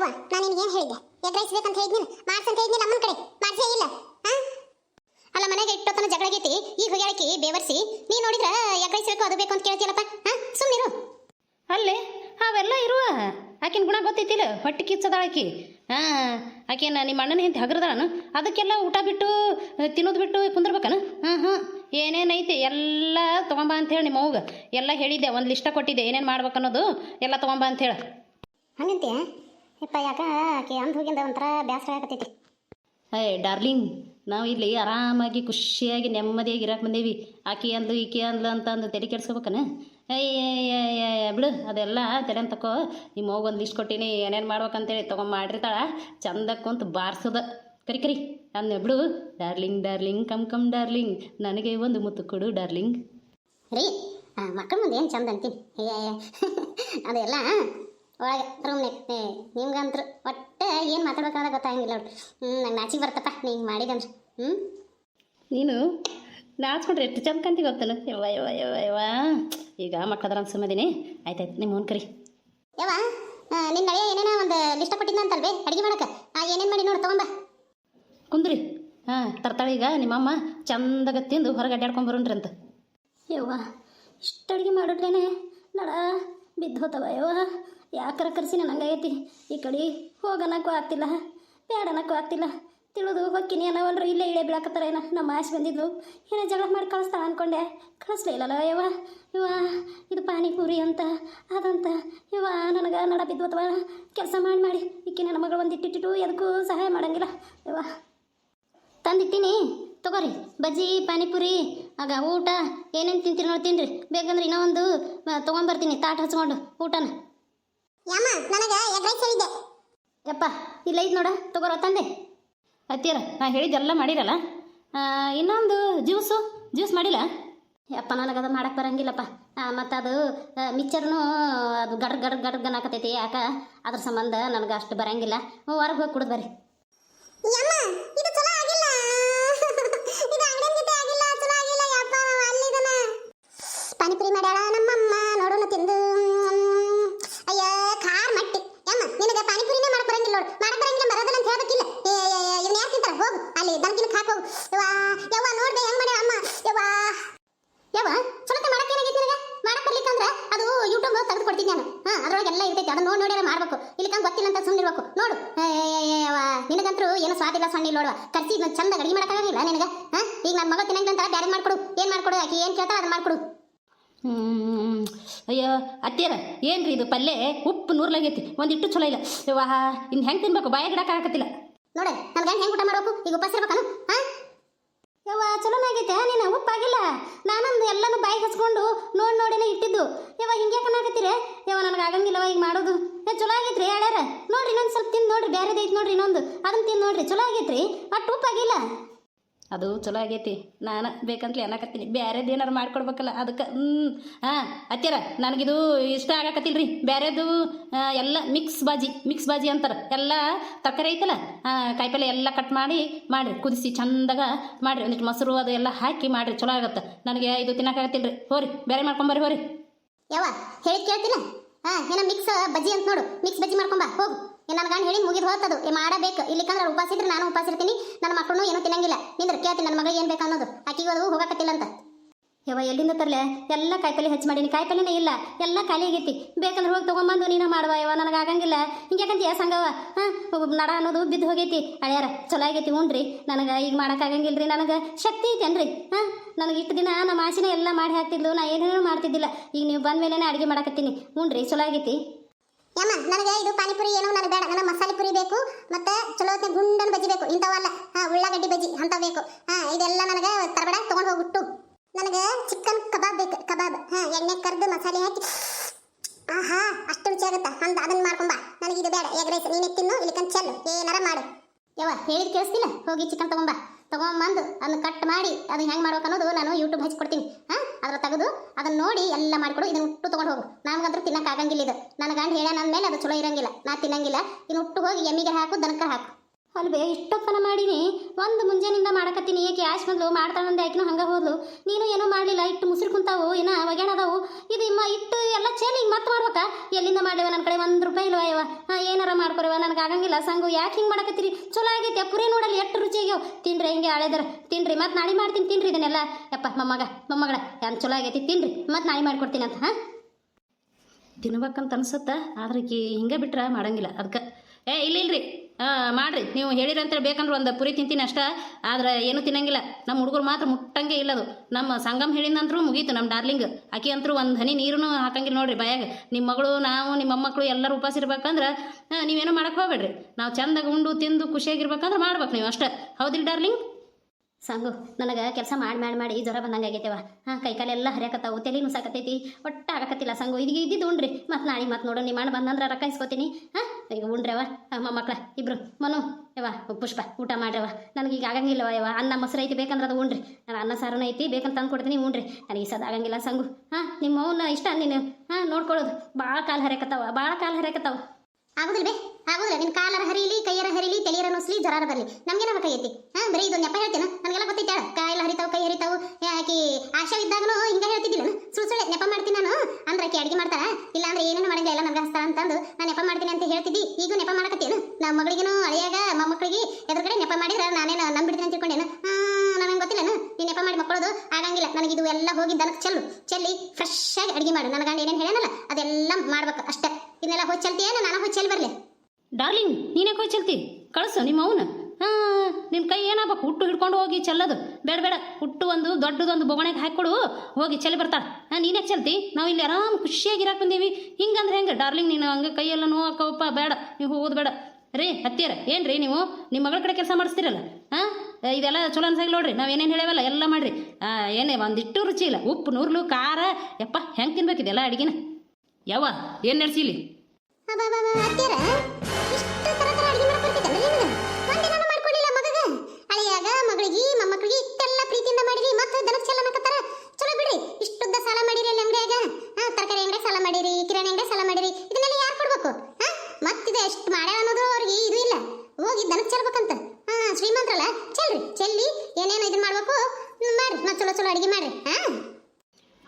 ಯವ್ವ ನಾನು ನಿನ್ಗೆ ಏನು ಹೇಳಿದೆ ಎಗ್ ರೈಸ್ ಬೇಕಂತ ಹೇಳಿದ್ನಿಲ್ಲ ಮಾಡ್ಸಂತ ಹೇಳಿದ್ನಿ ನಮ್ಮನ ಕಡೆ? ಮಾಡ್ಸೇ ಇಲ್ಲ ಹಾ? ಅಲ್ಲ ಮನೆಗೆ ಇಟ್ಟೊತ್ತನ ಜಗಳ ಆಗೈತಿ. ಈಗ ಹೋಗ್ಯಾಳಕಿ ಬೇವರ್ಸಿ. ನೀ ನೋಡಿದ್ರ ಎಗ್ ರೈಸ್ ಬೇಕು ಅದು ಬೇಕು ಅಂತ ಕೇಳ್ತೀಯಲ್ಲಪ್ಪ ಹಾ? ಸುಮ್ಮನಿರು ಅಲ್ಲೇ ಅವೆಲ್ಲ ಇರುವ. ಆಕಿನ ಗುಣ ಗೊತ್ತೈತಿಲ್ಲ ಹೊಟ್ಟೆ ಕಿಚ್ಚದಾಳ ಆಕಿ ಹಾಂ ಆಕೆನ ನಿಮ್ಮ ಅಣ್ಣನ ಹಿಂದೆ ಹಗರದಾಳನು? ಅದಕ್ಕೆಲ್ಲ ಊಟ ಬಿಟ್ಟು ತಿನ್ನೋದು ಬಿಟ್ಟು ಕುಂದಿರ್ಬೇಕನ? ಹಾಂ ಹಾಂ ಏನೇನೈತಿ ಎಲ್ಲ ತೊಗೊಂಬ ಅಂತೇಳಿ ನಿಮ್ಮ ಅವ್ಗೆ ಎಲ್ಲ ಹೇಳಿದ್ದೆ ಒಂದು ಲಿಸ್ಟ ಕೊಟ್ಟಿದ್ದೆ ಏನೇನು ಮಾಡ್ಬೇಕನ್ನೋದು ಎಲ್ಲ ತೊಗೊಂಬ ಅಂತೇಳಿ ಹಂಗಂತೀಯ? ಯಪ್ಪ ಯಾಕ ಆಕೆ ಅಂದ್ ಹೋಗಿಂದ ಒಂಥರ ಬೇಸರ ಆಗತೈತಿ ಹೇ ಡಾರ್ಲಿಂಗ್ ನಾವು ಇಲ್ಲಿ ಆರಾಮಾಗಿ ಖುಷಿಯಾಗಿ ನೆಮ್ಮದಿಯಾಗಿ ಇರಕ್ಕೆ ಬಂದೇವಿ. ಆಕೆ ಅಂದ್ಲು ಈಕೆ ಅಂದ್ಲು ಅಂತ ಅಂದು ತಲೆ ಕೆಡ್ಸ್ಕೋಬೇಕನ? ಏಯ್ ಬಿಡು ಅದೆಲ್ಲ ತಲೆ ತಕೋ ನಿಮ್ಮ ಒಂದು ಲಿಸ್ಟ್ ಕೊಟ್ಟೀನಿ ಏನೇನು ಮಾಡ್ಬೇಕಂತೇಳಿ ತೊಗೊಂಡು ಮಾಡಿರ್ತಾಳ ಚಂದ ಕುಂತು ಬಾರ್ಸದ. ಕರಿ ಕರಿ ಅಂದ ಬಿಡು. Darling darling come come darling ನನಗೆ ಒಂದು ಮುತ್ತು ಕೊಡು ಡಾರ್ಲಿಂಗ್. ರೀ ಮಕ್ಕಳ ಮುಂದೆ ಏನು ಚಂದ ಅಂತೀನಿ? ಅದೆಲ್ಲ ಒಳಗೆ ರೂಮ್ನಾಗ ನಿಮ್ಗಂತರು ಒಟ್ಟೆ ಏನು ಮಾತಾಡ್ಬೇಕಂದ್ರೆ ಗೊತ್ತಾಗಿಲ್ಲ ನೋಡ್ರಿ ಹ್ಞೂ ನಂಗೆ ನಾಚಿಗೆ ಬರ್ತಪ್ಪ ನೀ ಹಿಂಗೆ ಮಾಡಿದಂದ್ರೆ ಹ್ಞೂ ನೀನು ನಾಚ್ಕೊಂಡ್ರೆ ಎಷ್ಟು ಚಂದ ಕಂತಿ ಗೊತ್ತನು ಯವ್ವ ಯವ ಯವ ಯವ್ವ. ಈಗ ಮಕ್ಕಳದ್ರ ಸುಮ್ಮದಿನಿ ಸುಮ್ಮದೀನಿ ಆಯ್ತಾಯ್ತು ನಿಮ್ಮ ಹ್ಞೂ ಕರಿ. ಯವ್ವ ನಿನ್ನ ಹಳೆಯ ಏನೇನೋ ಒಂದು ಲಿಸ್ಟ್ ಕೊಟ್ಟಿದ್ದ ಅಂತಲ್ವೇ? ಅಡಿಗೆ ಮಾಡಕ್ಕೆ ಆ ಏನೇನು ಮಾಡಿ ನೋಡು ತೊಗೊಂಬ. ಕುಂದ್ರಿ. ಹಾಂ ತರ್ತಾಳೆ ಈಗ ನಿಮ್ಮಮ್ಮ. ಚಂದಾಗ ತಿಂದು ಹೊರಗೆ ಅಡ್ಡಾಡ್ಕೊಂಡು ಬರೋಣ್ರಿ ಅಂತ ಯವ್ವ ಇಷ್ಟು ಅಡುಗೆ ಮಾಡಿದ್ರೇನೆ ನಡ ಬಿದ್ದು ಹೋತವ ಯವ್ವ. ಯಾಕರ ಕರ್ಸಿ ನಂಗಾಗೈತಿ ಈ ಕಡೆ ಹೋಗನಕ್ಕೂ ಆಗ್ತಿಲ್ಲ ಬೇಡನಕ್ಕೂ ಆಗ್ತಿಲ್ಲ. ತಿಳಿದು ಹೊಕ್ಕಿನಿ ಅನ್ನವಲ್ರಿ ಇಲ್ಲೇ ಇಳೆ ಬೀಳಾಕತ್ತಾರ ಏನ? ನಮ್ಮ ಆಸೆ ಬಂದಿದ್ಲು ಏನೋ ಜಗಳ ಮಾಡಿ ಕಳಿಸ್ತಾಳ ಅನ್ಕೊಂಡೆ. ಕಳಿಸ್ಲೇ ಇಲ್ಲಲ್ಲ ಯವ್ವ? ಇವ ಇದು ಪಾನಿಪುರಿ ಅಂತ, ಅದಂತ. ಇವ ನನಗೆ ನಡ ಬಿದ್ದು ಕೆಲಸ ಮಾಡಿ ಮಾಡಿ. ಇಕ್ಕಿ ನನ್ನ ಮಗಳು ಒಂದು ಇಟ್ಟಿಟ್ಟು ಎದಕ್ಕೂ ಸಹಾಯ ಮಾಡಂಗಿಲ್ಲ. ಯವ್ವ, ತಂದಿಟ್ಟಿನಿ. ತಗೋರಿ, ಬಜ್ಜಿ, ಪಾನಿಪುರಿ, ಆಗ ಊಟ. ಏನೇನು ತಿಂತೀರಿ ನೋಡಿ ತಿನ್ರಿ. ಬೇಕಂದ್ರೆ ಇನ್ನೂ ಒಂದು ತೊಗೊಂಬರ್ತೀನಿ. ತಾಟ್ ಹಚ್ಕೊಂಡು ಊಟನ. ಯಮ್ಮ ನನಗೆ ಎಗ್ ರೈಸ್ ಹೇಳಿದ್ದೆ. ಯಪ್ಪ ಇಲ್ಲ ಐದು ನೋಡ ತಗೋರ ತಂದೆ. ಅತ್ತಿಯರ ನಾ ಹೇಳಿದ್ದೆಲ್ಲ ಮಾಡಿರಲ್ಲ. ಇನ್ನೊಂದು ಜ್ಯೂಸು ಜ್ಯೂಸ್ ಮಾಡಿಲ್ಲ? ಯಪ್ಪ ಅದು ಮಾಡಕ್ಕೆ ಬರಂಗಿಲ್ಲಪ್ಪ. ಮತ್ತು ಅದು ಮಿಕ್ಚರ್ನು ಅದು ಗಡ್ ಗಡ್ ಗಡ್ ಗನ್ನಾಕತೈತಿ ಯಾಕ? ಅದ್ರ ಸಂಬಂಧ ನನಗೆ ಅಷ್ಟು ಬರಂಗಿಲ್ಲ ಹೊರಗೆ ಹೋಗಿ ಕುಡಿದು ಬರ್ರಿ. ಯಮ್ಮ ಇದು ಚಲೋ ಆಗಿಲ್ಲ ಇದು ಅಂಗಡಿಯ ಜೊತೆ ಆಗಿಲ್ಲ ಚಲೋ ಆಗಿಲ್ಲ ಯಪ್ಪ ಅಲ್ಲಿದನ ಪಾನಿಪುರಿ ಮಾಡ್ಯಾಳ ನಮ್ಮಮ್ಮ ನೋಡೋಣ ತಿಂದು ಮ್, ಅಯ್ಯ ಖಾರ್ ಮಟ್ಟಿ ಯಮ್ಮ ನಿನಗೆ ಪಾನಿಪುರಿನೇ ಮಾಡಕ್ ಬರಂಗಿಲ್ಲ ನೋಡು ಮಾಡಕ್ ಬರಂಗಿಲ್ಲ ಬರೋದಿಲ್ಲ ಅಂತ ಹೇಳ್ಬೇಕಿಲ್ಲ ಏ ಇದನ್ನ ಯಾರು ತಿಂತಾರ ಹೋಗು ಅಲ್ಲಿ ದನಕಿನ ಹಾಕ್ ಹೋಗು ಯವ್ವ ಯವ್ವ ನೋಡ್ದೆ ಹೆಂಗ್ ಮಾಡ್ಯಾಳ ಅಮ್ಮ? ಯವ್ವ. ಯವ್ವ ಚಲೋತೆ ಮಾಡಕ್ ಏನಾಗೈತಿ ನಿನಗೆ? ಮಾಡಕ್ ಬರ್ಲಿಕ್ಕಂದ್ರ ಅದು ಯೂಟ್ಯೂಬ್ ತೆಗೆದು ಕೊಡ್ತೀನಿ ನಾನು. ಹಾ ಅದ್ರೊಳಗೆಲ್ಲ ಇರ್ತೈತಿ. ಅದನ್ನ ನೋಡಿ ನೋಡಿ ಮಾಡ್ಬೇಕು. ಇಲ್ಲಿಕಂಗ್ ಗೊತ್ತಿಲ್ಲ ಅಂತ ನೋಡು. ಏ, ಏ, ಯವ್ವ ನಿನಗಂತರೂ ಏನು ಸ್ವಾದಿಲ್ಲ ಸಣ್ಣ ಇಲ್ಲ ನೋಡುವ ಇದನ್ನ ಚಂದ ಅಡಿಗೆ ಮಾಡಕ್ಕಾಗಿಲ್ಲ ನಿನಗೆ? ಹಾ ಈಗ ನನ್ನ ಮಗ ತಿನ್ನಂಗಿಲ್ಲ ಅಂತ ಬ್ಯಾರೆ ಮಾಡ್ಕೊಡು. ಏನ್ ಮಾಡ್ಕೊಡು? ಆಕೆ ಏನ್ ಕೇಳ್ತಾಳ ಅದನ್ನ ಮಾಡ್ಕೊಡು. ಹ್ಮ್. ಅಯ್ಯೋ ಅತ್ತೇರ ಏನ್ರಿ ಇದು ಪಲ್ಯ ಉಪ್ಪು ನೂರ್ಲಾಗೈತಿ. ಒಂದಿಟ್ಟು ಚಲೋ ಇಲ್ಲ. ವಾಹ ಇನ್ನು ಹೆಂಗ್ ತಿನ್ಬೇಕು? ಬಾಯಾಗ ಇಡಕ್ಕಾಗತ್ತಿಲ್ಲ ನೋಡೆ ನನ್ ಗಂಡ ಹೆಂಗ್ ಊಟ ಮಾಡ್ಬೇಕು? ಈಗ ಉಪವಾಸ ಇರ್ಬೇಕಾನು? ಹಾ? ಯವ್ವ ಚಲೋನಾಗೈತೆ ನೀನು ಉಪ್ಪಾಗಿಲ್ಲ. ನಾನೊಂದು ಎಲ್ಲನೂ ಬಾಯಿ ಹಚ್ಕೊಂಡು ನೋಡಿ ನೋಡಿನೇ ಇಟ್ಟಿದ್ದು. ಯವ್ವ, ಹಿಂಗೆ ಕಣ್ಣಾಕತ್ತೀರಿ ಯವ್ವ, ನನಗೆ ಆಗಂಗಿಲ್ಲವ ಈಗ ಮಾಡೋದು. ಏ, ಚಲೋ ಆಗೈತ್ರಿ, ಹೇಳ್ಯಾರ. ನೋಡ್ರಿ, ಇನ್ನೊಂದು ಸ್ವಲ್ಪ ತಿಂದು ನೋಡ್ರಿ ಬೇರೆದು ಐತಿ ನೋಡ್ರಿ ಇನ್ನೊಂದು. ಅದನ್ನ ತಿಂದು ನೋಡ್ರಿ, ಚಲೋ ಆಗೈತ್ರಿ. ಅಟ್ಟು ಉಪ್ಪಾಗಿಲ್ಲ. ಅದು ಚಲೋ ಆಗೈತಿ. ನಾನು ಬೇಕಂತಲೇ ಅನ್ನಕತ್ತೀನಿ. ಬೇರೆದ್ದು ಏನಾರು ಮಾಡ್ಕೊಡ್ಬೇಕಲ್ಲ, ಅದಕ್ಕೆ ಹ್ಞೂ ಹಾಂ ಅತ್ಯಾರ ನನಗಿದು ಇಷ್ಟ ಆಗಕತ್ತಿಲ್ಲ ರೀ ಬೇರೆದು ಎಲ್ಲ ಮಿಕ್ಸ್ ಬಾಜಿ ಮಿಕ್ಸ್ ಬಾಜಿ ಅಂತಾರೆ. ಎಲ್ಲ ತರಕಾರಿ ಐತಲ್ಲ ಕಾಯಿಪಲ್ಲೆ ಎಲ್ಲ ಕಟ್ ಮಾಡಿ, ಮಾಡಿರಿ, ಕುದಿಸಿ ಚಂದಾಗ ಮಾಡಿರಿ. ಒಂದಿಷ್ಟು ಮೊಸರು ಅದು ಎಲ್ಲ ಹಾಕಿ ಮಾಡಿರಿ, ಚಲೋ ಆಗತ್ತೆ. ನನಗೆ ಇದು ತಿನ್ನಕ್ಕಾಗತ್ತಿಲ್ಲ ರೀ ಹೋರಿ ಬೇರೆ ಮಾಡ್ಕೊಂಬರ್ರಿ, ಹೋರಿ. ಯಾವ ಹೇಳಿ ಕೇಳ್ತಿಲ್ಲ ಹಾಂ, ಏನೋ ಮಿಕ್ಸ್ ಬಜ್ಜಿ ಅಂತ ನೋಡು. ಮಿಕ್ಸ್ ಬಜ್ಜಿ ಮಾಡ್ಕೊಂಬ, ಹೋಗು. ನನ್ನ ಗಂಡ ಹೇಳಿ ಮುಗಿದು ಹೋಗ್ತದು ಈ ಮಾಡಬೇಕು. ಇಲ್ಲಿಕಂದ್ರೆ ಉಪವಾಸ ಇದ್ರೆ ನಾನು ಉಪವಾಸ ಇರ್ತೀನಿ ನನ್ನ ಮಕ್ಕಳು ಏನು ತಿನ್ನಂಗಿಲ್ಲ. ನಿಂದ್ರೆ ಕೇಳ್ತೀನಿ ನನ್ನ ಮಗಳು ಏನು ಬೇಕು ಅನ್ನೋದು ಆಕಿಗೆ ಅದು ಹೋಗಕತ್ತಿಲ್ಲ ಅಂತ. ಯವ್ವ, ಎಲ್ಲಿಂದ ತರಲೆ? ಎಲ್ಲ ಕಾಯಿಪಲ್ಲೆ ಹೆಚ್ಚು ಮಾಡೀನಿ. ಕಾಯಿಪಲ್ಲೆನೇ ಇಲ್ಲ. ಎಲ್ಲ ಖಾಲಿ ಆಗೈತಿ. ಬೇಕಂದ್ರೆ ಹೋಗಿ ತೊಗೊಂಬಂದು ನೀನು ಮಾಡುವ. ಯವ ನನಗೆ ಆಗಂಗಿಲ್ಲ. ಹಿಂಗ್ಯಾಕಂತೀಯ ಸಂಗವ ಹಾಂ? ನಡ ಅನ್ನೋದು ಬಿದ್ದು ಹೋಗೈತಿ. ಅಳ್ಯಾರ ಚಲೋ ಆಗೈತಿ ಉಣ್ರಿ ನನಗೆ ಈಗ ಮಾಡೋಕ್ಕಾಗಂಗಿಲ್ಲ ರೀ ನನಗೆ ಶಕ್ತಿ ಐತೇನ್ರಿ ಹಾಂ? ನನಗೆ ಇಷ್ಟು ದಿನ ನಮ್ಮ ಆಸಿನ ಎಲ್ಲ ಮಾಡಿ ಹಾಕ್ತಿದ್ಲು. ನಾ ಏನೇನೋ ಮಾಡ್ತಿದ್ದಿಲ್ಲ. ಈಗ ನೀವು ಬಂದ ಮೇಲೇ ಅಡುಗೆ ಮಾಡಕತ್ತೀನಿ. ಉಣ್ರಿ ಚಲೋ ಆಗೈತಿ. ಯಮ್ಮ, ನನಗೆ ಇದು ಪಾನಿಪುರಿ ಏನೋ, ನನಗೆ ಬೇಡ. ನನಗೆ ಮಸಾಲೆ ಪುರಿ ಬೇಕು ಮತ್ತೆ ಚಲೋ ಹೊತ್ತಿನ ಗುಂಡನ್ ಬಜ್ಜಿ ಬೇಕು. ಇಂಥವಲ್ಲ, ಹಾ, ಉಳ್ಳಾಗಡ್ಡಿ ಬಜ್ಜಿ ಅಂತ ಬೇಕು. ಹಾ, ಇದೆಲ್ಲ ನನಗೆ ತರಬೇಡ, ತೊಗೊಂಡು ಹೋಗ್ಬಿಟ್ಟು. ನನಗೆ ಚಿಕನ್ ಕಬಾಬ್ ಬೇಕು, ಕಬಾಬ್. ಹಾ, ಎಣ್ಣೆ ಕರ್ದು ಮಸಾಲೆ ಹಾಕಿ. ಆಹಾ, ಅಷ್ಟು ರುಚಿ ಆಗುತ್ತಾ? ಅಂದ ಅದನ್ನ ಮಾಡ್ಕೊಂಬ ನನಗೆ ಇದು ಬೇಡ. ಎಗ್ ರೈಸ್ ನೀನೆ ತಿನ್ನು ಇಲ್ಲಿಕಂತ ಚೆಲ್ಲು. ಏನಾರ ಮಾಡು. ಯವ್ವ, ಹೇಳಿದ ಕೇಳಿಸ್ತಿಲ್ಲ? ಹೋಗಿ ಚಿಕನ್ ತಗೊಂಬ ತಗೊಂಬಂದು ಅದನ್ನ ಕಟ್ ಮಾಡಿ, ಅದನ್ನ ಹೆಂಗೆ ಮಾಡ್ಬೇಕು ಅನ್ನೋದು ನಾನು ಯೂಟ್ಯೂಬ್ ಹಚ್ಕೊಡ್ತೀನಿ ಹಾಂ, ಅದ್ರ ತೆಗೆದು ಅದನ್ನ ನೋಡಿ ಎಲ್ಲ ಮಾಡಿಕೊಡು, ಇದನ್ನ ಉಟ್ಟು ತೊಗೊಂಡು ಹೋಗು. ನನಗಂತೂ ತಿನ್ನೋಕ್ಕಾಗಂಗಿಲ್ಲ ಇದು. ನನ್ನ ಗಂಡ ಹೇಳ್ಯಾನ ಅಂದಮೇಲೆ ಅದು ಚಲೋ ಇರಂಗಿಲ್ಲ. ನಾ ತಿನ್ನಂಗಿಲ್ಲ. ಇನ್ನು ಹುಟ್ಟು ಹೋಗಿ ಎಮ್ಮಿಗೆ ಹಾಕು, ದನಕ್ಕೆ ಹಾಕು. ಅಲ್ವೇ ಇಷ್ಟೊತ್ತನ ಮಾಡೀನಿ? ಒಂದು ಮುಂಜಾನಿಂದ ಮಾಡಕತ್ತೀನಿ. ಆಶ್ ಮೊದಲು ಮಾಡ್ತಾಳಂದೆ ಆಕಿನೂ ಹಂಗೆ ಹೋದ್ಲು. ನೀನು ಏನೂ ಮಾಡಲಿಲ್ಲ, ಇಟ್ಟು ಮುಸುರು ಕುಂತಾವು, ಇನ್ನ ಒಗ್ಯಾಣದವು ಇದು ಇಮ್ಮ, ಇಟ್ಟು ಎಲ್ಲ ಚೇಲಿ ಮತ್ತೆ ಮಾಡ್ಬೇಕಾ? ಎಲ್ಲಿಂದ ಮಾಡ್ಯವ ನನ್ನ ಕಡೆ ಒಂದು ರೂಪಾಯಿ ಇಲ್ವಾ ಇವ? ಏನಾರ ಮಾಡ್ಕೊರವ ನನಗೆ ಆಗಂಗಿಲ್ಲ. ಸಂಗು, ಯಾಕೆ ಹಿಂಗೆ ಮಾಡಕತ್ತೀರಿ? ಚಲೋ ಆಗೈತೆ, ಪುರಿ ನೋಡಲ್ಲಿ ಎಷ್ಟು ರುಚಿ ಆಗ್ಯಾವ. ತಿನ್ರಿ, ಹಿಂಗೆ ಹಳೆದರ ತಿನ್ರಿ ಮತ್ತೆ ನಾಳೆ ಮಾಡ್ತೀನಿ, ತಿನ್ರಿ ಇದನ್ನೆಲ್ಲ. ಯಪ್ಪ, ಮೊಮ್ಮಗ, ಮೊಮ್ಮಗಳ ಏನು ಚಲೋ ಆಗೈತಿ, ತಿನ್ರಿ. ಮತ್ತೆ ನಾಳೆ ಮಾಡ್ಕೊಡ್ತೀನಿ ಅಂತ, ಹಾಂ? ತಿನ್ಬೇಕಂತ ಅನ್ಸುತ್ತೆ, ಆದ್ರೆ ಹಿಂಗೆ ಬಿಟ್ರೆ ಮಾಡಂಗಿಲ್ಲ ಅದಕ್ಕೆ ಏ ಇಲ್ಲ ಇಲ್ರಿ ಮಾಡ್ರಿ. ನೀವು ಹೇಳಿರಿ ಬೇಕಂದ್ರೆ ಒಂದು ಪುರಿ ತಿಂತೀನಿ ಅಷ್ಟ. ಆದ್ರೆ ಏನು ತಿನ್ನಂಗಿಲ್ಲ. ನಮ್ಮ ಹುಡುಗರು ಮಾತ್ರ ಮುಟ್ಟಂಗೆ ಇಲ್ಲದು ನಮ್ಮ ಸಂಗಮ್ ಹೇಳಿದಂತ್ರು ಮುಗೀತು ನಮ್ಮ ಡಾರ್ಲಿಂಗ್. ಆಕಿ ಅಂತರೂ ಒಂದು ಹನಿ ನೀರು ಹಾಕಂಗಿಲ್ಲ ನೋಡ್ರಿ ಬಾಯಾಗ. ನಿಮ್ಮ ಮಗಳು, ನಾವು, ನಿಮ್ಮ ಮಕ್ಕಳು ಎಲ್ಲರೂ ಉಪವಾಸ ಇರ್ಬೇಕಂದ್ರೆ ನೀವೇನೋ ಮಾಡಕ್ಕೆ ಹೋಗ್ಬೇಡ್ರಿ. ನಾವು ಚಂದಾಗ ಉಂಡು, ತಿಂದು, ಖುಷಿಯಾಗಿರ್ಬೇಕಂದ್ರೆ ಮಾಡ್ಬೇಕು ನೀವು ಅಷ್ಟೇ. ಹೌದಿಲ್ಲ ಡಾರ್ಲಿಂಗ್? ಸಂಗು, ನನಗೆ ಕೆಲಸ ಮಾಡಿ ಮಾಡಿ ಮಾಡಿ ಜ್ವರ ಬಂದಂಗೆ ಆಗೈತೆವ ಹಾಂ ಕೈ ಕಾಲೆಲ್ಲ ಹರಿಯಕತ್ತಾವು ತಲೆ ಸಾಕತೈತಿ. ಒಟ್ಟ ಆಗಕತ್ತಿಲ್ಲ ಸಂಗು. ಇದೀಗ ಇದ್ದಿದ್ದು ಉಂಡ್ರಿ. ಮತ್ತೆ ನಾಳೆ ಮತ್ತೆ ನೋಡು ನಿಮ್ಮ ಮಾಡಿ ಬಂದಂದ್ರೆ ರೊಕ್ಕ ಇಸ್ಕೋತೀನಿ. ಹಾಂ ಈಗ ಉಂಡ್ರವ ಮಕ್ಕಳ ಇಬ್ರು, ಮನು ಯವ ಪುಷ್ಪ, ಊಟ ಮಾಡ್ರವ ನನಗೆ ಈಗ ಆಗಂಗಿಲ್ಲವ ಯವ ಅನ್ನ, ಮೊಸರು ಐತಿ, ಬೇಕಂದ್ರೆ ಅದು ಉಂಡ್ರಿ. ನಾನು ಅನ್ನ, ಸಾರನ ಐತಿ, ಬೇಕಂತ ತಂದು ಕೊಡ್ತೀನಿ, ಉಂಡ್ರಿ. ನನಗೆ ಸದ ಆಗಂಗಿಲ್ಲ, ಸಂಗು. ಹಾಂ, ನಿಮ್ಮ ಅವನ್ನ ಇಷ್ಟ ನೀನು? ಹಾಂ, ನೋಡ್ಕೊಳ್ಳೋದು. ಭಾಳ ಕಾಲು ಹರಿಯಾಕತ್ತಾವ ಭಾಳ ಕಾಲು ಹರಿಯಾಕತ್ತಾವ. ಆಗುದಿಲ್ಲ ಬೇ, ಆಗುದಿಲ್ಲ. ನಿನ್ ಕಾಲರ ಹರಿಲಿ, ಕೈಯರ ಹರಿಲಿ, ತೆಲಿಯರ ನುಸ್ಲಿ ಜ್ವರ ಬರಲಿ. ನಮ್ಗೇನ ಕೈಯತಿ ಹಾ, ಬರೀ ಇದೊಂದು ನೆಪ ಹೇಳ್ತೇನೆ. ನನಗೆಲ್ಲ ಗೊತ್ತೈತೆ ಕಾಯಿಲ್ಲ ಕಾಯಿಲೆ ಹರಿತಾವ, ಕೈ ಹರಿತಾವು. ಯಾಕಿ ಆಶೆ ಇದ್ದಾಗನು ಹಿಂಗ ಹೇಳ್ತಿದ್ದಿಲ್ಲ. ಸುಳ್ಳು ಸುಳ್ಳೆ, ನೆಪ ಮಾಡ್ತೀನಿ ನಾನು. ಅಂದ್ರೆ ಆಕಿ ಅಡಿಗೆ ಮಾಡ್ತಾರ ಇಲ್ಲ ಅಂದ್ರೆ ಏನೇನು ಮಾಡಂಗಿಲ್ಲ, ಎಲ್ಲ ನನಗೆ ಹಸ್ತಾಳ ಅಂತಂದು. ನಾನು ನೆಪ ಮಾಡ್ತೀನಿ ಅಂತ ಹೇಳ್ತಿದ್ದಿ. ಈಗ ನೆಪ ಮಾಡಕತ್ತೇನು ನಮ್ಮ ಮಗಳಿಗೇನು ಅಳಿಯಾಗ ಮೊಮ್ಮಕ್ಕಳಿಗೆ ಎದುರುಗಡೆ ನೆಪ ಮಾಡಿದ್ರೆ ನಾನೇನು ನಂಬಿಡ್ತೀನಿ ಅಂತ ತಿಳ್ಕೊಂಡೇನು? ನೆಪ ಮಾಡಿ ಮಕ್ಕಳದು ಆಗಂಗಿಲ್ಲ. ನನಗೆ ಇದು ಎಲ್ಲ ಹೋಗಿ ದನಕ್ಕೆ ಚೆಲ್ಲು. ಚೆಲ್ಲಿ ಫ್ರೆಶ್ ಆಗಿ ಅಡಿಗೆ ಮಾಡು. ನನ್ನ ಗಂಡ ಏನೇನು ಹೇಳನಲ್ಲ, ಅದೆಲ್ಲ ಮಾಡ್ಬೇಕು ಅಷ್ಟೇ. ಇದನ್ನೆಲ್ಲ ಹೋಗಿ ಚೆಲ್ತೀಯೇನು ನಾನು ಹೋಗಿ ಚೆಲ್ಲಿ ಬರಲಿ? ಡಾರ್ಲಿಂಗ್ ನೀನೇ ಹೋಗಿ ಚೆಲ್ತಿ? ಕಳಿಸು ನಿಮ್ಮ ಅವನ. ಹಾಂ ನಿನ್ನ ಕೈ ಏನಾಗಬೇಕು? ಹುಟ್ಟು ಹಿಡ್ಕೊಂಡು ಹೋಗಿ ಚೆಲ್ಲೋದು. ಬೇಡ ಬೇಡ. ಹುಟ್ಟು ಒಂದು ದೊಡ್ಡದೊಂದು ಬೊಗಣೆಗೆ ಹಾಕ್ಕೊಡು. ಹೋಗಿ ಚೆಲ್ಲಿ ಬರ್ತಾಳೆ. ಹಾಂ, ನೀನೇ ಚೆಲ್ತಿ? ನಾವು ಇಲ್ಲಿ ಆರಾಮ್ ಖುಷಿಯಾಗಿರಾಕ್ ಬಂದೀವಿ. ಹಿಂಗಂದ್ರೆ ಹೆಂಗೆ? ಡಾರ್ಲಿಂಗ್ ನೀನು ಹಂಗೆ ಕೈಯೆಲ್ಲ ನೋವಾಕವಪ್ಪ ಬೇಡ. ನೀವು ಹೋಗೋದು ಬೇಡ. ರೀ ಹತ್ತಿರ ಏನು ರೀ ನೀವು? ನಿಮ್ಮ ಮಗಳ ಕಡೆ ಕೆಲಸ ಮಾಡಿಸ್ತೀರಲ್ಲ? ಹಾಂ? ಇದೆಲ್ಲ ಚಲೋ ಅನ್ಸಂಗಿಲ್ಲ ನೋಡ್ರಿ. ನಾವು ಏನೇನು ಹೇಳೇವಲ್ಲ, ಎಲ್ಲ ಮಾಡಿರಿ. ಏನೇ ಒಂದಿಟ್ಟು ರುಚಿ ಇಲ್ಲ. ಉಪ್ಪು, ನೂರ್ಲು, ಖಾರ. ಯಪ್ಪ, ಹೆಂಗೆ ತಿನ್ಬೇಕಿದೆಲ್ಲ ಅಡಿಗೆನ? ಯಾವ ಏನು ನಡೆಸಿಲಿ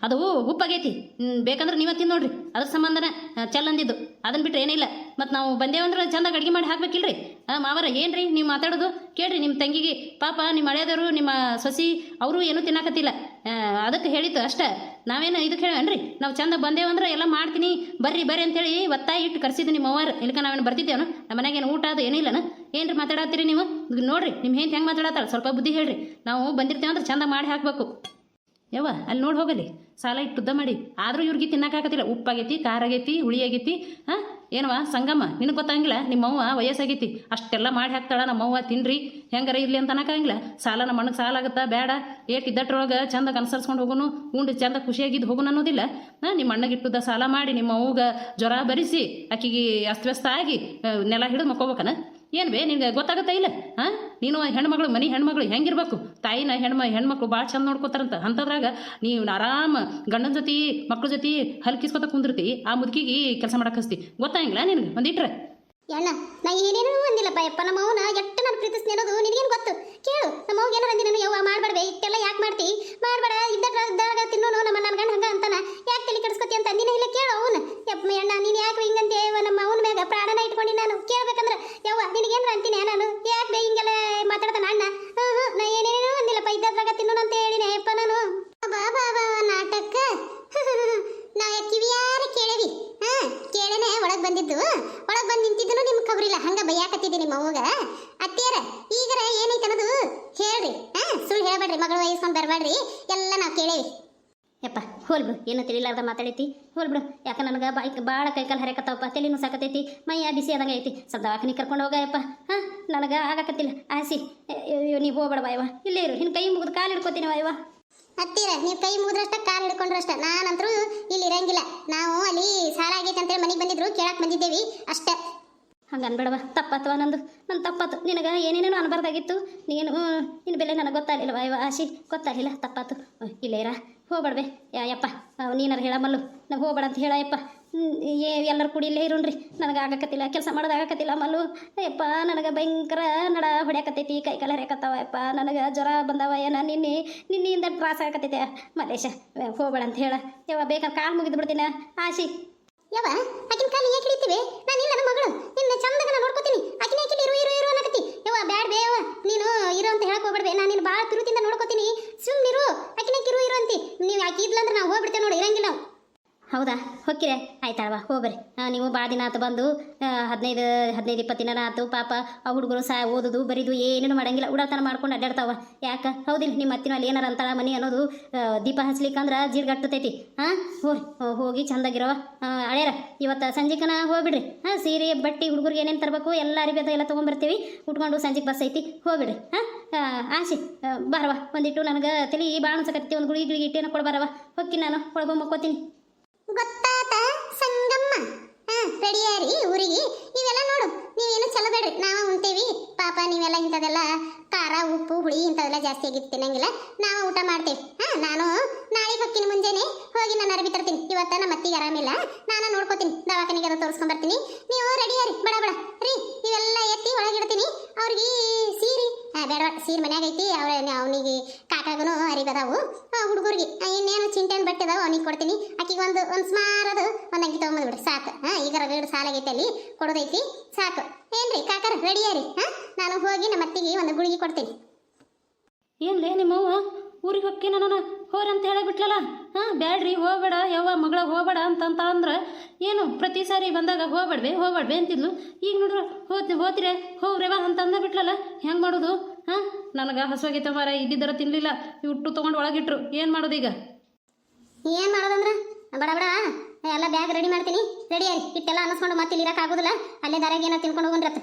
ಅದು ಉಪ್ಪಾಗೈತಿ ಬೇಕಂದ್ರೆ ನೀವೇ ತಿಂದು ನೋಡ್ರಿ. ಅದ್ರ ಸಂಬಂಧನ ಚಲ್ಲಂದಿದ್ದು ಅದನ್ನ ಬಿಟ್ರೆ ಏನಿಲ್ಲ ಮತ್ತು ನಾವು ಬಂದೇವಂದ್ರೆ ಚಂದ ಅಡುಗೆ ಮಾಡಿ ಹಾಕ್ಬೇಕಿಲ್ರಿ? ಮಾವರ, ಏನ್ರಿ ನೀವು ಮಾತಾಡೋದು? ಕೇಳ್ರಿ ನಿಮ್ಮ ತಂಗಿಗೆ. ಪಾಪ ನಿಮ್ಮ ಹಳೆಯದವರು ನಿಮ್ಮ ಸೊಸಿ, ಅವರು ಏನೂ ತಿನ್ನಾಕತ್ತಿಲ್ಲ. ಅದಕ್ಕೆ ಹೇಳಿತ್ತು ಅಷ್ಟೇ. ನಾವೇನು ಇದಕ್ಕೆ ಹೇಳೇನ್ರಿ ನಾವು ಚಂದ ಬಂದೇವಂದ್ರೆ ಎಲ್ಲ ಮಾಡ್ತೀನಿ. ಬರ್ರಿ ಬರ್ರಿ ಅಂತೇಳಿ ಒತ್ತಾಯ ಇಟ್ಟು ಕರ್ಸಿದ್ದು ನಿಮ್ಮ ಅವ್ವಾರು. ಇಲ್ಕ ನಾವೇನು ಬರ್ತಿದ್ದೇವನು? ನಮ್ಮ ಏನು ಊಟ ಅದು ಏನಿಲ್ಲನ ಏನ್ರಿ ಮಾತಾಡತ್ತೀರಿ ನೀವು? ನೋಡ್ರಿ ನಿಮ್ಮ ಹೆಂಗೆ ಹೆಂಗೆ ಮಾತಾಡತ್ತಾಳ? ಸ್ವಲ್ಪ ಬುದ್ಧಿ ಹೇಳ್ರಿ. ನಾವು ಬಂದಿರ್ತೇವಂದ್ರೆ ಚಂದ ಮಾಡಿ ಹಾಕಬೇಕು. ಯವ್ವ, ಅಲ್ಲಿ ನೋಡಿ ಹೋಗಲಿ. ಸಾಲ ಇಟ್ಟು ಉದ್ದ ಮಾಡಿ. ಆದರೂ ಇವ್ರಿಗೆ ತಿನ್ನಕ್ಕಾಗತ್ತಿಲ್ಲ ಉಪ್ಪಾಗೈತಿ ಖಾರಾಗೈತಿ ಆಗೈತಿ ಹಾಂ? ಏನವ್ವ ಸಂಗಮ್ಮ ನಿನಗೆ ಗೊತ್ತಾಗಿಲ್ಲ? ನಿಮ್ಮವ್ವ ವಯಸ್ಸಾಗೈತಿ. ಅಷ್ಟೆಲ್ಲ ಮಾಡಿ ಹಾಕ್ತಾಳ ನಮ್ಮವ್ವ, ತಿನ್ರಿ. ಹೆಂಗಾರ ಇರಲಿ ಅಂತ ಅನ್ನಕ್ಕಾಗಿಲ್ಲ ಸಾಲ ನಮ್ಮ ಮಣ್ಣಗೆ ಸಾಲ ಆಗುತ್ತಾ? ಬೇಡ. ಏಟ್ ಇದ್ದಟ್ರೊಳಗೆ ಚಂದ ಅನುಸರಿಸ್ಕೊಂಡು ಹೋಗುನು. ಉಂಡು ಚಂದ ಖುಷಿಯಾಗಿದ್ದು ಹೋಗೋನು ಅನ್ನೋದಿಲ್ಲ. ಹಾಂ, ನಿಮ್ಮ ಅಣ್ಣಗೆ ಇಟ್ಟುದ ಸಾಲ ಮಾಡಿ ನಿಮ್ಮ ಅವ್ವಗೆ ಜ್ವರ ಬರಿಸಿ ಆಕಿಗೆ ಅಸ್ತವ್ಯಸ್ತ ಆಗಿ ನೆಲ ಹಿಡಿದು ಮಕ್ಕೋಬೇಕನ? ಏನು ಬೇ ನಿಮಗೆ ಗೊತ್ತಾಗುತ್ತಾ ಇಲ್ಲ? ಹಾಂ ನೀನು ಹೆಣ್ಮಗಳು, ಮನೆ ಹೆಣ್ಮಗಳು ಹೆಂಗಿರ್ಬೇಕು? ತಾಯಿನ ಹೆಣ್ಮ, ಹೆಣ್ಮಕ್ಳು ಭಾಳ ಚಂದ ನೋಡ್ಕೋತಾರಂತ. ಅಂಥದ್ರಾಗ ನೀವು ಆರಾಮ ಗಂಡನ ಜೊತೆ, ಮಕ್ಳ ಜೊತೆ ಹಲ್ಕಿಸ್ಕೊತ ಕುಂದಿರ್ತಿ, ಆ ಮುದುಕಿಗೆ ಕೆಲಸ ಮಾಡಕ್ಕೆ ಹಸ್ತಿ ಗೊತ್ತಾಗಿಲ್ಲ ನಿನಗೆ? ಒಂದಿಟ್ರೆ ಅಣ್ಣ ನಾ ಏನೇನೂ ಅಂದಿಲ್ಲಪ್ಪ, ಯಪ್ಪ, ನಮ್ಮ ಅವನ ಎಷ್ಟು ನಾನು ಪ್ರೀತಿಸ್ತೀನಿ ಅನ್ನೋದು ನಿನಗೇನು ಗೊತ್ತು? ಕೇಳು, ನಮ್ಮ ಅವ್ಗೆ ಏನಾರ ಅಂದಿನ ನಾನು ಯವ್ವ ಮಾಡ್ಬೇಡ್ವೆ, ಇಷ್ಟೆಲ್ಲ ಯಾಕೆ ಮಾಡ್ತಿ? ಮಾಡಬೇಡ, ಇದ್ದಾಗ ತಿನ್ನೋನು ನಮ್ಮ ನನ್ನ ಗಂಡ ಹಂಗ ಅಂತಾನ. ಯಾಕೆ ತಲೆ ಕೆಡಿಸ್ಕೊತಿ ಅಂತ ಅಂದಿನ ಇಲ್ಲ ಕೇಳು ಅವನು ಯಪ್ಪ ಅಣ್ಣ ನೀನು ಯಾಕೆ ಹಿಂಗಂತೆ ನಮ್ಮ ಅವನ ಮ್ಯಾಗ ಪ್ರಾಣನ ಇಟ್ಕೊಂಡು ನಾನು. ಕೇಳ್ಬೇಕಂದ್ರೆ, ಯವ್ವ ನಿನಗೇನು ಅಂತೀನಿ ನಾನು? ಯಾಕೆ ಹಿಂಗೆಲ್ಲ ಮಾತಾಡ್ತಾನ ಅಣ್ಣ? ಹ್ಞೂ ಹ್ಞೂ ನಾ ಏನೇನೂ ಅಂದಿಲ್ಲಪ್ಪ, ಇದ್ದಾಗ ತಿನ್ನೋನು ಅಂತ ಹೇಳಿನಿ ಯಪ್ಪ ನಾನು ಬಾ ಬಾ ಬಾ ನಾಟಕ ನಾ ಕಿವಿಯಾರ ಕೇಳೇವಿ ಹಾ ಕೇಳನೆ ಒಳಗ್ ಬಂದಿದ್ದು ಒಳಗ್ ಬಂದ್ ನಿಂತಿದ್ದನು ನಿಮ್ ಖಬರಿಲ್ಲ ಹಂಗ ಬೈಯಾಕತ್ತಿದ್ದೆ ನಿಮ್ಮ ಅವ್ವಗ ಅತ್ತಿಯರ ಈಗರ ಏನೈತೆ ಅನ್ನೋದು ಹೇಳ್ರಿ ಹಾ ಸುಳ್ಳು ಹೇಳ್ಬೇಡ್ರಿ ಮಗಳು ವಹಿಸ್ಕೊಂಡ್ ಬರ್ಬೇಡ್ರಿ ಎಲ್ಲ ನಾವ್ ಕೇಳೇವಿ ಯಪ್ಪ ಹೋಲ್ ಬಿಡು ಏನೋ ತಿಳಿಲಾರ್ದ ಮಾತಾಡೈತಿ. ಹೋಲ್ ಬಿಡು. ಯಾಕೆ ನನಗೆ ಬಾಯ್ ಭಾಳ ಕೈಕಾಲು ಹರಿಯಾಕತ್ತವಪ್ಪ. ತಲೆನೂ ಸಾಕತೈತಿ. ಮೈಯ ಬಿಸಿ ಆದಂಗೆ ಐತಿ. ಸ್ವಲ್ಪ ದವಾಖಾನೆ ಕರ್ಕೊಂಡು ಹೋಗಯಪ್ಪ. ಹಾಂ ನನಗೆ ಆಗಕತ್ತಿಲ್ಲ. ಆಸಿ. ಅಯ್ಯೋ ನೀವು ಹೋಗ್ಬೇಡ ಬಾಯ್ವ ಇಲ್ಲೇ ಇರು. ನಿನ್ನ ಕೈ ಮುಗಿದು ಕಾಲು ಹಿಡ್ಕೋತೀನಿ ಬಾಯವ್ವ ಹತ್ತಿರ ನೀವು ಕೈ ಮುಗಿದ್ರಷ್ಟ ಕಾಲು ಹಿಡ್ಕೊಂಡ್ರಷ್ಟ. ನಾನಂತರೂ ಇಲ್ಲಿ ಇರಂಗಿಲ್ಲ. ನಾವು ಅಲ್ಲಿ ಸಾಲ ಆಗೈತೆ ಅಂತೇಳಿ ಮನೆಗೆ ಬಂದಿದ್ರು. ಕೇಳಕ್ಕೆ ಬಂದಿದ್ದೇವಿ ಅಷ್ಟೇ. ಹಂಗೆ ಅನ್ಬೇಡವ ತಪ್ಪತ್ವ ನಂದು. ನನ್ನ ತಪ್ಪತ್ತು ನಿನಗೆ ಏನೇನೇನು ಅನ್ಬಾರ್ದಾಗಿತ್ತು. ನೀನು ನಿನ್ನ ಬೆಲೆ ನನಗೆ ಗೊತ್ತಾಗಲಿಲ್ಲ ವಾಯವ ಆಶಿ ಗೊತ್ತಾಗಲಿಲ್ಲ. ತಪ್ಪಾತು. ಇಲ್ಲೇರ? ಹೋಗ್ಬೇಡ್ಬೆ ಯಾ, ಯಪ್ಪ ನೀನಾರು ಹೇಳಮಲ್ಲು ನಾವು ಹೋಗ್ಬೇಡ ಅಂತ ಹೇಳಯಪ್ಪ ಎಲ್ಲರೂ ಕೂಡಿ ಇಲ್ಲೇ ಇರೋಣ್ರಿ. ನನಗೆ ಆಗಕತ್ತಿಲ್ಲ, ಕೆಲಸ ಮಾಡೋದು ಆಗಕತ್ತಿಲ್ಲ ಮಲ್ಲು. ಯಪ್ಪ, ನನಗೆ ಭಯಂಕರ ನಡ ಹೊಡ್ಯಾಕತ್ತೈತಿ, ಕೈ ಕಾಲ ಹರಿಯಾಕತ್ತಾವ. ಯಪ್ಪ, ನನಗೆ ಜ್ವರ ಬಂದವ, ಏನ ನಿನ್ನೆ, ನಿನ್ನೆಯಿಂದ ತ್ರಾಸ ಆಗಕತ್ತೈತೆ. ಮಲೇಶ ಹೋಗ್ಬೇಡ ಅಂತ ಹೇಳ. ಯವ್ವ ಬೇಕಾದ್ರೆ ಕಾಲು ಮುಗಿದು ಬಿಡ್ತೀನಿ? ಆಶಿ. ಯವ್ವ, ಆಕಿನ ಕಾಲು ಏಕೆ ಹಿಡಿತೀವಿ ನಾನು ಇಲ್ಲ ನನ್ನ ಮಗಳು ನಿನ್ನ ಚಂದಗ ನಾನು ನೋಡ್ಕೋತೀನಿ ಆಕಿನ ಯಾಕೆ ಇರು ಇರು ಇರು ಅನ್ನಕತ್ತಿ ಯವ್ವ ಬ್ಯಾಡ ಬೇ ಯವ್ವ ನೀನು ಇರು ಅಂತ ಹೇಳಕ್ ಹೋಗ್ಬೇಡ್ವೆ ನಾನು ನಿನ್ನ ಭಾಳ ತಿರುತಿಂದ ನೋಡ್ಕೋತೀನಿ ಸುಮ್ಮನಿರು ಆಕಿನ ಇರು ಇರು ಅಂತಿ ನೀವು ಆಕಿ ಇದ್ಲಂದ್ರೆ ನಾವು ಹೋಗ್ಬಿಡ್ತೇವೆ ನೋಡಿ ಇರಂಗಿಲ್ಲ ನಾವು ಹೌದಾ ಹೊಕ್ಕಿರೆ ಆಯ್ತಾಳವ ಹೋಗ್ರಿ ನೀವು ಭಾಳ ದಿನ ಆತು ಬಂದು ಹದಿನೈದು ಹದಿನೈದು ಇಪ್ಪತ್ತು ದಿನ ಆತು ಪಾಪ ಆ ಹುಡುಗರು ಸಾ ಓದೋದು, ಬರೀದು ಏನೇನು ಮಾಡಂಗಿಲ್ಲ ಉಡಾತನ ಮಾಡ್ಕೊಂಡು ಅಡ್ಡಾಡ್ತಾವ ಯಾಕೆ? ಹೌದಿಲ್ಲ, ನಿಮ್ಮ ಅತ್ತಿನ ಅಲ್ಲಿ ಏನಾರ ಅಂತಾಳ ಮನೆ ಅನ್ನೋದು ದೀಪ ಹಚ್ಲಿಕ್ಕಂದ್ರೆ ಜೀರ್ಗಟ್ಟತೈತಿ. ಹಾಂ ಹೋರಿ ಹೋಗಿ ಚಂದಾಗಿರವ. ಅಳೆಯರ ಇವತ್ತು ಸಂಜೆಕನ ಹೋಗ್ಬಿಡ್ರಿ. ಹಾಂ ಸೀರೆ, ಬಟ್ಟೆ, ಹುಡುಗರಿಗೆ ಏನೇನು ತರಬೇಕು, ಎಲ್ಲ ಅರಿಬೇದ ಎಲ್ಲ ತೊಗೊಂಡ್ಬರ್ತೀವಿ ಉಟ್ಕೊಂಡು ಸಂಜೆಗೆ ಬಸ್ ಐತಿ, ಹೋಗ್ಬಿಡ್ರಿ. ಹಾಂ ಆಶಿ ಬಾರವಾ ಒಂದಿಟ್ಟು ನನಗೆ ತಲೆ ಭಾಳ ಅನ್ಸಕತ್ತಿ ಒಂದು ಗುಳಿ ಗಿಳಿಗೆ ಇಟ್ಟೇನೋ ಕೊಡ್ಬಾರವ ಹೊಕ್ಕಿ ನಾನು ಒಳಗೊಂಬಕ್ಕೋತೀನಿ ಗೊತ್ತಾತ ಸಂಗಮ್ಮ. ಹಾ ರೆಡಿಯಾರಿ, ಊರಿಗೆ. ಇವೆಲ್ಲ ನೋಡು, ನೀವೇನು ಚಲೋ ಬೇಡ್ರಿ. ನಾವು ಉಣ್ತೇವಿ. ಪಾಪ, ನೀವೆಲ್ಲ ಇಂಥದೆಲ್ಲ ಖಾರ, ಉಪ್ಪು, ಹುಳಿ ಇಂಥವೆಲ್ಲ ಜಾಸ್ತಿ ಆಗಿತ್ತು ತಿನ್ನಂಗಿಲ್ಲ. ನಾವು ಊಟ ಮಾಡ್ತೇವೆ. ಹಾ, ನಾನು ನಾಳೆ ಹೊಕ್ಕಿನ ಮುಂಜಾನೆ ಹೋಗಿ ನಾನು ಅರ್ಬಿ ತರ್ತೀನಿ. ಇವತ್ತ ನಮ್ಮ ಅತ್ತಿಗೆ ಆರಾಮಿಲ್ಲ. ಸೀರೆ ಸೀರ್ ಮನ್ಯಾಗ ಐತಿ ಅವ್ರ ಅವನಿಗೆ ಕಾಕಾಗನು ಅರಿಬದಾವು. ಹುಡುಗರಿಗೆ ಇನ್ನೇನು ಚಿಂಟೆನ್ ಬಟ್ಟೆ ಅದಾವ ಅವನಿಗೆ ಕೊಡ್ತೀನಿ. ಆಕಿಗೆ ಒಂದು ಒಂದು ಸ್ಮಾರದು ಒಂದು ಅಂಗಿ ತೊಗೊಂಬಂದು ಬಿಡ್ರಿ ಸಾಕು. ಹಾಂ ಈಗ ರಗಡ್ ಸಾಲಾಗೈತೆ ಅಲ್ಲಿ, ಕೊಡೋದೈತಿ, ಸಾಕು. ಏನ್ರಿ, ಕಾಕರ ರೆಡಿಯಾರಿ ಹಾಂ ನಾನು ಹೋಗಿ ನಮ್ಮ ಅತ್ತಿಗೆ ಒಂದು ಗುಳಿಗೆ ಕೊಡ್ತೀನಿ. ಏನ್ಲೇ ನಿಮ್ಮವ್ವ? ಊರಿಗೆ ಹೊಕ್ಕಿ ನಾನು ಹೋರ್ ಅಂತ ಹೇಳಿಬಿಟ್ಲಲ್ಲ ಹಾಂ ಬ್ಯಾಡ್ರಿ, ಹೋಗ್ಬೇಡ, ಯವ್ವ ಮಗಳ ಹೋಗ್ಬೇಡ ಅಂತಂತ ಅಂದ್ರೆ ಏನು ಪ್ರತಿ ಸಾರಿ ಬಂದಾಗ ಹೋಗ್ಬೇಡ್ವೆ ಹೋಗ್ಬೇಡ್ವೆ ಅಂತಿದ್ಲು. ಈಗ ನೋಡ್ರಿ ಹೋತಿ ಹೋತಿರೆ ಹೋಗ್ರೆವಾ ಅಂತಂದ ಬಿಟ್ಲಲ್ಲ? ಹೆಂಗೆ ಮಾಡೋದು? ಹಾಂ, ನನಗೆ ಹಸುವಾಗೈತೆ ಮಾರ, ಇದ್ದಿದ್ದರ ತಿನ್ನಲಿಲ್ಲ ಇಟ್ಟು ತೊಗೊಂಡು ಒಳಗಿಟ್ರು. ಏನು ಮಾಡೋದು ಈಗ? ಏನು ಮಾಡೋದಂದ್ರೆ? ಬಡ ಬಡ. ಎಲ್ಲ ಬ್ಯಾಗ್ ರೆಡಿ ಮಾಡ್ತೀನಿ. ರೆಡಿ ಆಯ್ತು ಇಟ್ಟೆಲ್ಲ ಅನ್ನಿಸ್ಕೊಂಡು ಮತ್ತೆ ಇಲ್ಲಿ ಇರೋಕ್ಕಾಗೋದಿಲ್ಲ ಅಲ್ಲೇ ದಾರಾಗ ಏನೋ ತಿನ್ಕೊಂಡು ಹೋಗ್ರತ್ತ